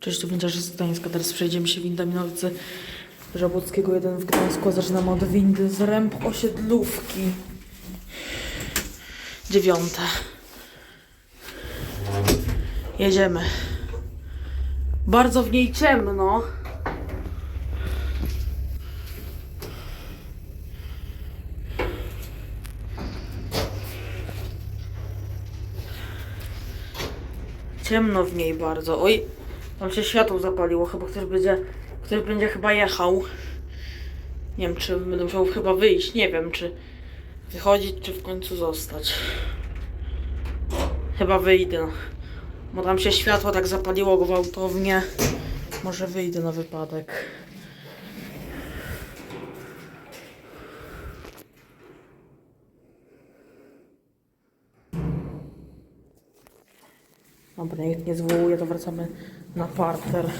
Cześć, tu windziarz z Gdańska. Teraz przejdziemy się windami na ulicy Żabłockiego 1 w Gdańsku. Zaczynamy od windy z ręb osiedlówki. Dziewiąte. Jedziemy. Bardzo w niej ciemno. Ciemno w niej bardzo. Oj, tam się światło zapaliło. Chyba ktoś będzie, ktoś będzie chyba jechał. Nie wiem, czy będę musiał chyba wyjść. Nie wiem, czy wychodzić, czy w końcu zostać. Chyba wyjdę. Bo tam się światło tak zapaliło gwałtownie. Może wyjdę na wypadek. Dobra, nikt nie zwołuje, to wracamy na parter.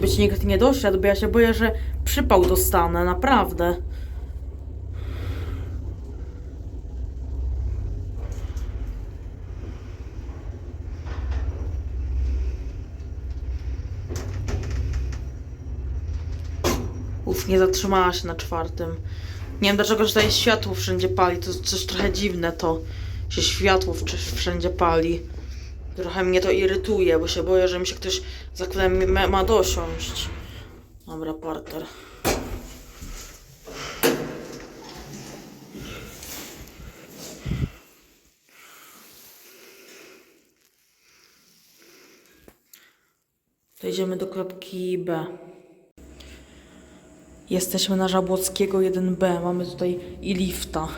Być nikt nie doszedł, bo ja się boję, że przypał dostanę, naprawdę. Uf, nie zatrzymała się na czwartym. Nie wiem dlaczego tutaj światło wszędzie pali. To coś trochę dziwne to, się światło wszędzie pali. Trochę mnie to irytuje, bo się boję, że mi się ktoś za chwilę ma dosiąść. Dobra, parter. To idziemy do kropki B. Jesteśmy na Żabłockiego 1B. Mamy tutaj i lifta.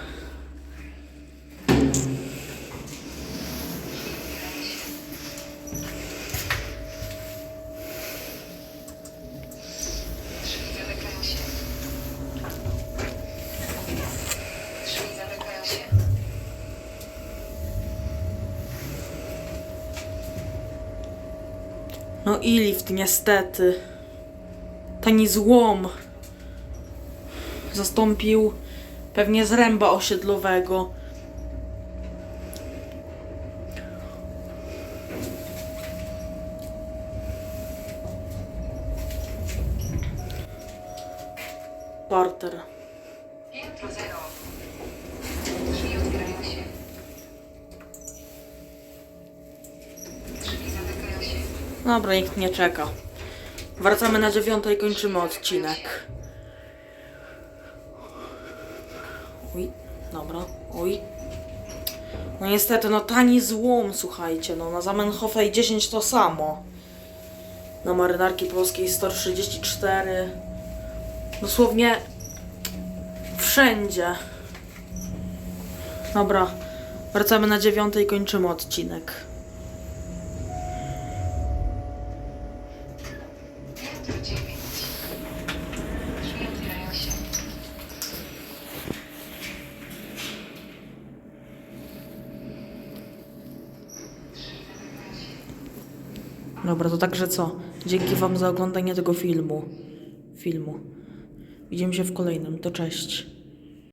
No i lift, niestety. Tani złom. Zastąpił pewnie zręba osiedlowego. Parter. Piętro zero. Drzwi otwierają się. Drzwi zamykają się. Dobra, nikt nie czeka. Wracamy na dziewiątą i kończymy odcinek. Uj, dobra, uj. No niestety, no tani złom, słuchajcie, no na Zamenhofej 10 to samo. Na marynarki polskiej 134. Dosłownie wszędzie. Dobra, wracamy na dziewiątą i kończymy odcinek. Dobra, to także co? Dzięki Wam za oglądanie tego filmu. Filmu. Widzimy się w kolejnym. To cześć.